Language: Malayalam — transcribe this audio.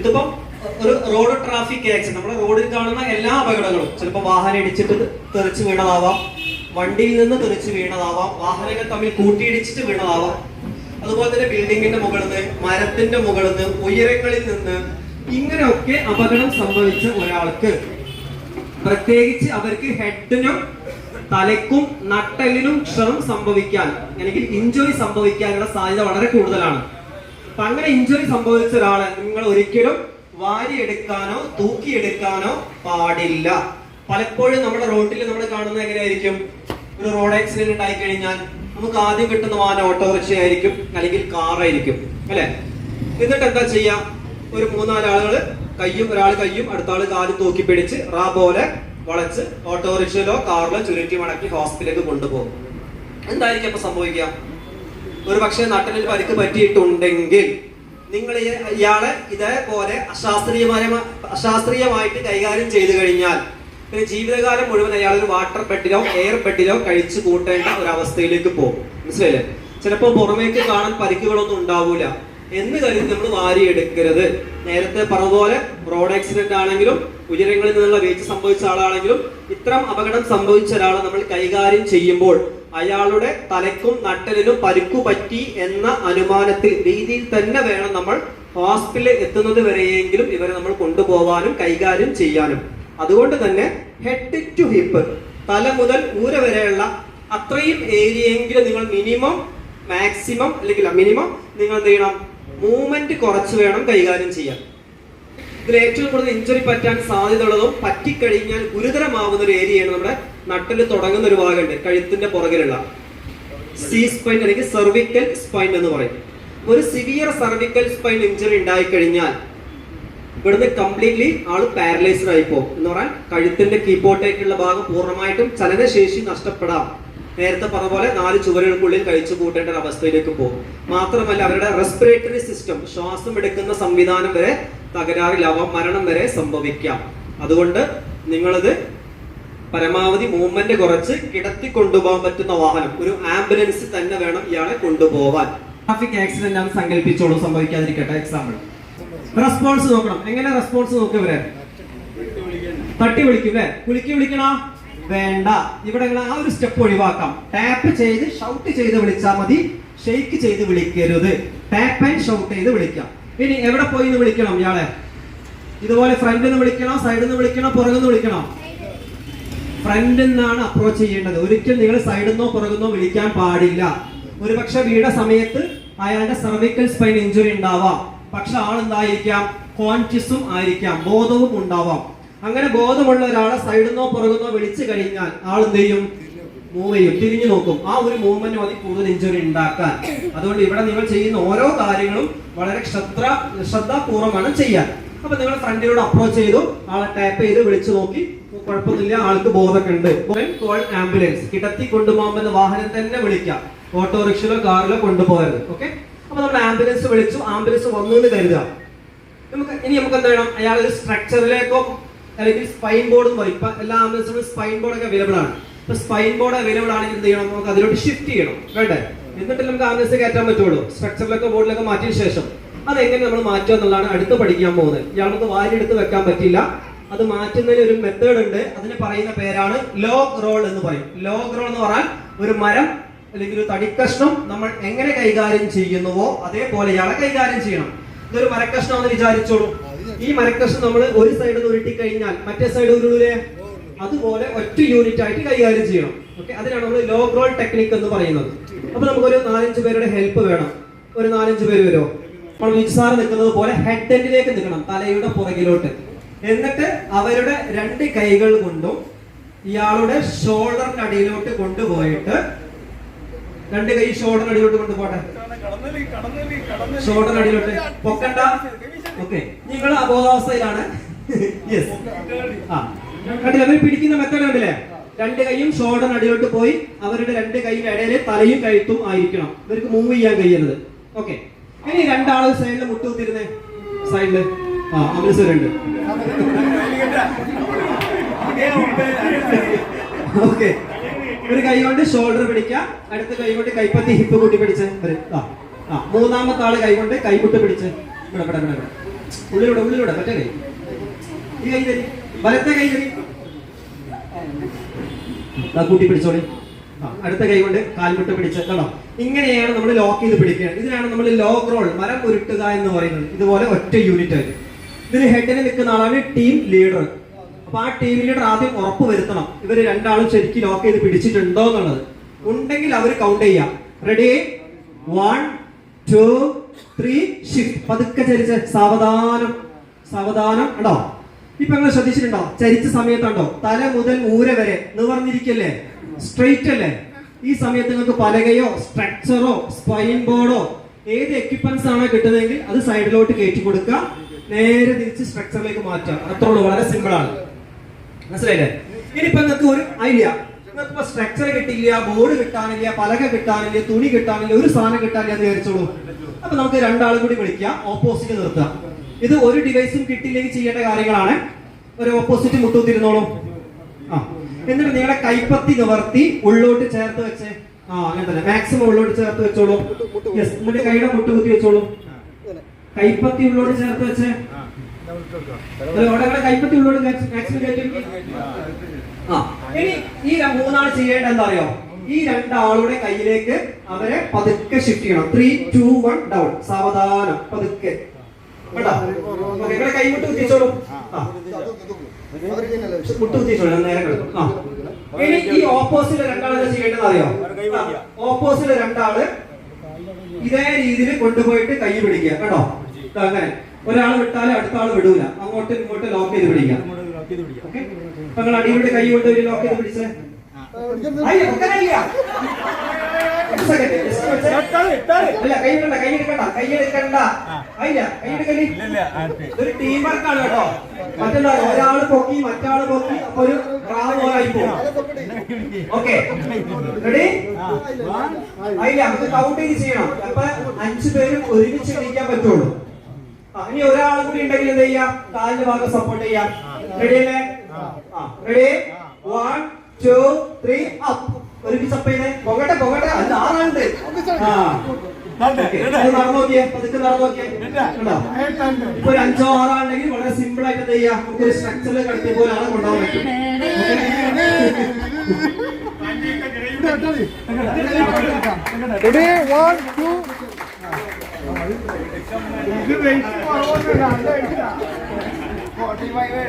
ഇതിപ്പോ ഒരു റോഡ് ട്രാഫിക് ആക്സിഡന്റ് നമ്മുടെ റോഡിൽ കാണുന്ന എല്ലാ അപകടങ്ങളും ചിലപ്പോൾ വാഹനം ഇടിച്ചിട്ട് തെറിച്ച് വീണതാവാം വണ്ടിയിൽ നിന്ന് തെറിച്ച് വീണതാവാം വാഹനങ്ങൾ തമ്മിൽ കൂട്ടിയിടിച്ചിട്ട് വീണതാവാം. അതുപോലെ തന്നെ ബിൽഡിങ്ങിന്റെ മുകളിൽ നിന്ന് മരത്തിന്റെ മുകളിൽ നിന്ന് ഉയരങ്ങളിൽ നിന്ന് ഇങ്ങനെയൊക്കെ അപകടം സംഭവിച്ച ഒരാൾക്ക്. പ്രത്യേകിച്ച് അവർക്ക് ഹെഡിനും തലയ്ക്കും നട്ടലിനും ക്ഷതം സംഭവിക്കാൻ അല്ലെങ്കിൽ ഇഞ്ചുറി സംഭവിക്കാനുള്ള സാധ്യത വളരെ കൂടുതലാണ്. അപ്പൊ അങ്ങനെ ഇഞ്ചുറി സംഭവിച്ച ഒരാളെ നിങ്ങൾ ഒരിക്കലും വാരിയെടുക്കാനോ തൂക്കിയെടുക്കാനോ പാടില്ല. പലപ്പോഴും നമ്മുടെ റോഡിൽ നമ്മൾ കാണുന്നത് എങ്ങനെയായിരിക്കും? ഒരു റോഡ് ആക്സിഡന്റ് ഉണ്ടായി കഴിഞ്ഞാൽ നമുക്ക് ആദ്യം കിട്ടുന്ന വാഹനം ഓട്ടോറിക്ഷ ആയിരിക്കും അല്ലെങ്കിൽ കാറായിരിക്കും അല്ലെ? എന്നിട്ട് എന്താ ചെയ്യാം? ഒരു മൂന്നാൽ ആളുകൾ കയ്യും ഒരാൾ കയ്യും അടുത്ത ആൾ കാലും തൂക്കി പിടിച്ച് റാ പോലെ വളച്ച് ഓട്ടോറിക്ഷയിലോ കാറിലോ ചുരുട്ടി മടക്കി ഹോസ്പിറ്റലിലേക്ക് കൊണ്ടുപോകും. എന്തായിരിക്കും അപ്പൊ സംഭവിക്കുക? ഒരു പക്ഷേ നട്ടലിൽ പരിക്ക് പറ്റിയിട്ടുണ്ടെങ്കിൽ നിങ്ങൾ ഇയാളെ ഇതേപോലെ അശാസ്ത്രീയമായ അശാസ്ത്രീയമായിട്ട് കൈകാര്യം ചെയ്തു കഴിഞ്ഞാൽ പിന്നെ ജീവിതകാലം മുഴുവൻ അയാൾ ഒരു വാട്ടർ ബെഡിലോ എയർ ബെഡിലോ കഴിച്ചു കൂട്ടേണ്ട ഒരു അവസ്ഥയിലേക്ക് പോകും. മനസ്സിലായില്ലേ? ചിലപ്പോൾ പുറമേക്ക് കാണാൻ പരിക്കുകളൊന്നും ഉണ്ടാവൂല. എന്ന് കരുതി നമ്മൾ വാരിയെടുക്കരുത്. നേരത്തെ പറഞ്ഞ പോലെ റോഡ് ആക്സിഡന്റ് ആണെങ്കിലും ഉയരങ്ങളിൽ നിന്നുള്ള വീഴ്ച സംഭവിച്ച ആളാണെങ്കിലും ഇത്തരം അപകടം സംഭവിച്ച ഒരാളെ നമ്മൾ കൈകാര്യം ചെയ്യുമ്പോൾ അയാളുടെ തലയ്ക്കും നട്ടലിനും പരുക്കു പറ്റി എന്ന അനുമാനത്തിൽ രീതിയിൽ തന്നെ വേണം നമ്മൾ ഹോസ്പിറ്റലിൽ എത്തുന്നത് വരെയെങ്കിലും ഇവരെ നമ്മൾ കൊണ്ടുപോവാനും കൈകാര്യം ചെയ്യാനും. അതുകൊണ്ട് തന്നെ ഹെഡ് ടു ഹിപ്പ് തല മുതൽ ഊര വരെയുള്ള അത്രയും ഏരിയയെങ്കിലും നിങ്ങൾ മിനിമം മാക്സിമം അല്ലെങ്കിൽ മിനിമം നിങ്ങൾ എന്ത് ചെയ്യണം? മൂവ്മെന്റ് കുറച്ച് വേണം കൈകാര്യം ചെയ്യാൻ. ഇതിൽ ഏറ്റവും കൂടുതൽ ഇഞ്ചുറി പറ്റാൻ സാധ്യതയുള്ളതും പറ്റിക്കഴിഞ്ഞാൽ ഗുരുതരമാവുന്ന ഒരു ഏരിയയാണ് നമ്മുടെ നട്ടിൽ തുടങ്ങുന്ന ഒരു ഭാഗമുണ്ട്. കഴുത്തിന്റെ പുറകിലുള്ള. സി സ്പൈൻ അല്ലെങ്കിൽ സെർവിക്കൽ സ്പൈൻ എന്ന് പറയും. ഒരു സിവിയർ സെർവിക്കൽ സ്പൈൻ ഇഞ്ചുറി ഉണ്ടായി കഴിഞ്ഞാൽ ഇവിടുന്ന് കംപ്ലീറ്റ്ലി ആൾ പാരലൈസ്ഡ് ആയി പോകും. എന്ന് പറയാൻ കഴുത്തിന്റെ കീപോട്ടേക്കുള്ള ഭാഗം പൂർണമായിട്ടും ചലനശേഷി നഷ്ടപ്പെടാം. നേരത്തെ പറഞ്ഞ പോലെ നാല് ചുവരുകൾക്കുള്ളിൽ കഴിച്ചു കൂട്ടേണ്ട ഒരു അവസ്ഥയിലേക്ക് പോകും. മാത്രമല്ല അവരുടെ റെസ്പിറേറ്ററി സിസ്റ്റം ശ്വാസം എടുക്കുന്ന സംവിധാനം വരെ തകരാറിലാവാം മരണം വരെ സംഭവിക്കാം. അതുകൊണ്ട് നിങ്ങളിത് പരമാവധി മൂവ്മെന്റ് കുറച്ച് കിടത്തി കൊണ്ടുപോകാൻ പറ്റുന്ന വാഹനം. ഒരു ആംബുലൻസ് തന്നെ വേണം ഇയാളെ കൊണ്ടുപോവാൻ ട്രാഫിക് ആക്സിഡന്റ് ആണ് സങ്കല്പിച്ചോളൂ സംഭവിക്കാതിരിക്കട്ടെ. എക്സാമ്പിൾ റെസ്പോൺസ് നോക്കണം. എങ്ങനെ റെസ്പോൺസ് നോക്കുക ഇവരെ? തട്ടി വിളിക്കും അല്ലേ? കുലുക്കി വിളിക്കണോ? വേണ്ട. ഇവിടെ ആ ഒരു സ്റ്റെപ്പ് ഒഴിവാക്കാം. ടാപ്പ് ചെയ്ത് ഷൗട്ട് ചെയ്ത് വിളിച്ചാൽ മതി. ഷെയ്ക്ക് ചെയ്ത് വിളിക്കരുത്. ടാപ്പ് ആൻഡ് ഷൗട്ട് ചെയ്ത് വിളിക്കാം. ഇനി എവിടെ പോയി വിളിക്കണം ഇയാളെ? ഇതുപോലെ ഫ്രണ്ടിൽ നിന്ന് വിളിക്കണോ സൈഡിൽ നിന്ന് വിളിക്കണോ പുറകിൽ നിന്ന് വിളിക്കണോ? ഫ്രണ്ടിൽ നിന്നാണ് അപ്രോച്ച് ചെയ്യേണ്ടത്. ഒരിക്കലും നിങ്ങൾ സൈഡിൽ നിന്നോ പുറകുന്നോ വിളിക്കാൻ പാടില്ല. ഒരു പക്ഷെ വീണ സമയത്ത് അയാളുടെ സെർവിക്കൽ സ്പൈൻ ഇഞ്ചുറി ഉണ്ടാവാം. പക്ഷെ ആൾ എന്തായിരിക്കാം? കോൺഷ്യസും ആയിരിക്കാം. ബോധവും ഉണ്ടാവാം. അങ്ങനെ ബോധമുള്ള ഒരാളെ സൈഡിൽ നിന്നോ പുറകുന്നോ വിളിച്ചു കഴിഞ്ഞാൽ ആൾ എന്ത് ചെയ്യും? മൂവ് ചെയ്യും. തിരിഞ്ഞു നോക്കും. ആ ഒരു മൂവ്മെന്റ് മതി കൂടുതൽ ഇഞ്ചുറി ഉണ്ടാക്കാൻ. അതുകൊണ്ട് ഇവിടെ നിങ്ങൾ ചെയ്യുന്ന ഓരോ കാര്യങ്ങളും വളരെ ശ്രദ്ധ ശ്രദ്ധാപൂർവമാണ് ചെയ്യാൻ. അപ്പൊ നിങ്ങൾ ഫ്രണ്ടിലൂടെ അപ്രോച്ച് ചെയ്തു. ആളെ ടാപ്പ് ചെയ്ത് വിളിച്ചു നോക്കി. കുഴപ്പമൊന്നുമില്ല. ആൾക്ക് ബോധമൊക്കെ ഉണ്ട് കോൾ ആംബുലൻസ് കിടത്തി കൊണ്ടുപോകുമ്പോൾ വാഹനം തന്നെ വിളിക്കാം. ഓട്ടോറിക്ഷയിലോ കാറിലോ കൊണ്ടുപോകരുത്. ഓക്കെ അപ്പൊ നമ്മൾ ആംബുലൻസ് വിളിച്ചു. ആംബുലൻസ് വന്നു എന്ന് കരുതുക. നമുക്ക് ഇനി നമുക്ക് എന്ത് വേണം? അയാൾ ഒരു സ്ട്രക്ചറിലേക്കോ അല്ലെങ്കിൽ സ്പൈൻ ബോർഡ് എന്ന് പറയും ഇപ്പൊ എല്ലാ ആംബുലൻസുകളും സ്പൈൻ ബോർഡ് ഒക്കെ അവൈലബിൾ ആണ്. ഇപ്പൊ സ്പൈൻ ബോർഡ് അവൈലബിൾ ആണെങ്കിൽ എന്ത് ചെയ്യണം? നമുക്ക് അതിലോട്ട് ഷിഫ്റ്റ് ചെയ്യണം. വേണ്ടേ? എന്നിട്ട് നമുക്ക് ആംബുലൻസ് കയറ്റാൻ പറ്റുള്ളൂ. സ്ട്രക്ചറിലൊക്കെ ബോർഡിലൊക്കെ മാറ്റിയ ശേഷം. അതെങ്ങനെ നമ്മൾ മാറ്റുക എന്നുള്ളതാണ് അടുത്ത് പഠിക്കാൻ പോകുന്നത്. ഇയാൾക്ക് വാരിയെടുത്ത് വെക്കാൻ പറ്റില്ല അത് മാറ്റുന്നതിന് ഒരു മെത്തേഡ് ഉണ്ട്. അതിന് പറയുന്ന പേരാണ് ലോഗ് റോൾ എന്ന് പറയും. ലോഗ് റോൾ എന്ന് പറഞ്ഞാൽ ഒരു മരം അല്ലെങ്കിൽ ഒരു തടിക്കഷ്ണം നമ്മൾ എങ്ങനെ കൈകാര്യം ചെയ്യുന്നുവോ അതേപോലെ ഇയാളെ കൈകാര്യം ചെയ്യണം. ഇതൊരു മരക്കഷ്ണം എന്ന് വിചാരിച്ചോളൂ. ഈ മരക്കഷ്ണം നമ്മൾ ഒരു സൈഡിൽ ഉരുട്ടി കഴിഞ്ഞാൽ മറ്റേ സൈഡ് ഉരുളൂലേ? അതുപോലെ ഒറ്റ യൂണിറ്റ് ആയിട്ട് കൈകാര്യം ചെയ്യണം. ഓക്കെ അതിനാണ് നമ്മൾ ലോഗ് റോൾ ടെക്നിക് എന്ന് പറയുന്നത്. അപ്പൊ നമുക്കൊരു നാലഞ്ച് പേരുടെ ഹെൽപ്പ് വേണം. ഒരു നാലഞ്ച് പേര് വരുമോ? നമ്മൾ വിജസാറ് നിൽക്കുന്നത് പോലെ ഹെഡ് എൻഡിലേക്ക് നിൽക്കണം. തലയുടെ പുറകിലോട്ട്. എന്നിട്ട് അവരുടെ രണ്ട് കൈകൾ കൊണ്ടും ഇയാളുടെ ഷോൾഡർ അടിയിലോട്ട് കൊണ്ടുപോയിട്ട് രണ്ട് കൈ ഷോൾഡർ അടിയിലോട്ട് കൊണ്ടുപോട്ടെ ഷോൾഡർ അടിയിലോട്ട് പൊക്കണ്ട. ഓക്കെ. നിങ്ങൾ അബോധാവസ്ഥയിലാണ്. യെസ് ആ. അവർ പിടിക്കുന്ന മെത്തേഡ് കണ്ടില്ലേ? രണ്ട് കൈയും ഷോൾഡർ അടിയിലോട്ട് പോയി അവരുടെ രണ്ട് കൈയും ഇടയിൽ തലയും കഴുത്തും ആയിരിക്കണം. ഇവർക്ക് മൂവ് ചെയ്യാൻ കഴിയുന്നത്. ഓക്കെ. ഇനി രണ്ടാൾ സൈഡിൽ മുട്ടുകുത്തിരുന്നേ സൈഡിൽ ആ അമൃത്സരുണ്ട് ഓക്കെ ഒരു കൈ കൊണ്ട് ഷോൾഡർ പിടിക്കാം. അടുത്ത കൈ കൊണ്ട് കൈപ്പത്തി ഹിപ്പ് കൂട്ടി പിടിച്ച്. ഒരു ആ ആ മൂന്നാമത്തെ ആൾ കൈ കൊണ്ട് കൈമുട്ട് പിടിച്ച്. ഇവിടെ ഇവിടെ ഇവിടെ. ഉള്ളിലൂടെ ഉള്ളിലൂടെ മറ്റേ കൈ. ഈ കൈ തരി. വലത്തെ കൈ തരി. കൂട്ടി പിടിച്ചോളി. അടുത്ത കൈ കൊണ്ട് കാൽമുട്ട് പിടിച്ച്. കണ്ടോ? ഇങ്ങനെയാണ് നമ്മൾ ലോക്ക് ചെയ്ത് പിടിക്കുക ഇതിനാണ് നമ്മൾ ലോക്ക് റോൾ മരം ഉരുട്ടുക എന്ന് പറയുന്നത്. ഇതുപോലെ ഒറ്റ യൂണിറ്റ് ആയിട്ട്. ഇതിന് ഹെഡിന് നിൽക്കുന്ന ആളാണ് ടീം ലീഡർ. അപ്പൊ ആ ടീം ലീഡർ ആദ്യം ഉറപ്പ് വരുത്തണം. ഇവർ രണ്ടാളും ശരിക്കും ലോക്ക് ചെയ്ത് പിടിച്ചിട്ടുണ്ടോ എന്നുള്ളത്. ഉണ്ടെങ്കിൽ അവർ കൗണ്ട് ചെയ്യാം. Ready one two three shift പതുക്കെ ചരിച്ച്. സാവധാനം. സാവധാനം. ഉണ്ടോ ഇപ്പൊ നിങ്ങൾ ശ്രദ്ധിച്ചിട്ടുണ്ടോ? ചരിച്ച സമയത്തുണ്ടോ തല മുതൽ ഊര വരെ നിവർന്നിരിക്കല്ലേ? സ്ട്രെയിറ്റ് അല്ലേ? ഈ സമയത്ത് നിങ്ങൾക്ക് പലകയോ സ്ട്രക്ചറോ സ്പൈൻ ബോർഡോ ഏത് എക്യുപ്മെന്റ്സ് ആണോ കിട്ടുന്നതെങ്കിൽ അത് സൈഡിലോട്ട് കയറ്റി കൊടുക്കുക. നേരെ തിരിച്ച് സ്ട്രക്ചറിലേക്ക് മാറ്റാം. അത്രയുള്ളൂ വളരെ സിമ്പിൾ ആണ്. മനസ്സിലായില്ലേ? ഇനിയിപ്പോ നിങ്ങൾക്ക് ഒരു ഐഡിയ നിങ്ങൾക്ക് സ്ട്രക്ചർ കിട്ടിയില്ല ബോർഡ് കിട്ടാനില്ല പലക കിട്ടാനില്ല തുണി കിട്ടാനില്ല ഒരു സാധനം കിട്ടാനില്ല എന്ന് വിചാരിച്ചോളൂ. അപ്പൊ നമുക്ക് രണ്ടാളും കൂടി വിളിക്കാം. ഓപ്പോസിറ്റ് നിർത്താം. ഇത് ഒരു ഡിവൈസും കിട്ടിയില്ലെങ്കിൽ ചെയ്യേണ്ട കാര്യങ്ങളാണ്. ഒരു ഓപ്പോസിറ്റ് മുട്ടുത്തിരുന്നോളൂ ആ. എന്നിട്ട് നിങ്ങളുടെ കൈപ്പത്തി നിവർത്തി ഉള്ളോട്ട് ചേർത്ത് വെച്ച്. ആ അങ്ങനെ തന്നെ. മാക്സിമം ഉള്ളോട്ട് ചേർത്ത് വെച്ചോളൂ. യെസ് എന്നിട്ട് കൈയുടെ മുട്ടുകുത്തി വെച്ചോളൂ. കൈപ്പത്തി ഉള്ളോട് ചേർത്ത് വെച്ച്. അവിടെ കൈപ്പത്തി ഉള്ളോട് ആ ഇനി ഈ മൂന്നാൾ ചെയ്യേണ്ട എന്താ അറിയോ ഈ രണ്ടാളുടെ കയ്യിലേക്ക് അവരെ പതുക്കെ ഷിഫ്റ്റ് ചെയ്യണം. ത്രീ ടു വൺ ഡൗൺ സാവധാനം പതുക്കെ. കേട്ടോ? നിങ്ങളുടെ കൈ മുട്ട് കുത്തിച്ചോളൂ. മുട്ട് കുത്തിച്ചോളൂ നേരെ കിടക്കും. ഇനി ഈ ഓപ്പോസിറ്റ് എന്താ ചെയ്യേണ്ടത് അറിയോ ഓപ്പോസിറ്റ് രണ്ടാൾ ഇതേ രീതിയിൽ കൊണ്ടുപോയിട്ട് കൈ പിടിക്കുക. കേട്ടോ? അങ്ങനെ ഒരാൾ വിട്ടാലും അടുത്ത ആൾ വിടൂല. അങ്ങോട്ടും ഇങ്ങോട്ടും ലോക്ക് ചെയ്ത് പിടിക്കാം. ഓക്കെ അടിയുടെ കൈ കൊണ്ട് ഒരു ലോക്ക് ചെയ്ത് പിടിച്ചേ. ടീം വർക്കാണ് കേട്ടോ. ഒരാൾ പൊക്കി മറ്റാൾ പൊക്കി ഒരു റാവുമായി പോകും. ഓക്കെ റെഡി ചെയ്യണം. അപ്പൊ അഞ്ചു പേരും ഒരുമിച്ച് എണീക്കാൻ പറ്റുള്ളൂ. ഇനി ഒരാൾ കൂടി ഉണ്ടെങ്കിൽ എന്ത് ചെയ്യാം? കാലിന്റെ ഭാഗം സപ്പോർട്ട് ചെയ്യാം. റെഡി അല്ലേ? Ready one two three up ഒരുമിച്ച് അപ്പ് ചെയ്തേ. പൊങ്ങട്ടെ പൊങ്ങട്ടെ അത് ആറാണ്ട് നടന്നു നോക്കിയേ. പതുക്കെ നടന്നു നോക്കിയേ. കണ്ടോ? ഇപ്പൊ ഒരു അഞ്ചോ ആറോ ആണെങ്കിൽ വളരെ സിമ്പിൾ ആയിട്ട് എന്ത് ചെയ്യാം? നമുക്ക് ഒരു സ്ട്രക്ചറിൽ കളിക്കിയ പോലെ ആളെ കൊണ്ടുപോകാൻ പറ്റും. Ready? One, two. ഇത് വെയിറ്റ് കുറവൊന്നുമില്ല. നല്ല വെയിറ്റില്ല ഫോർട്ടി ഫൈവ്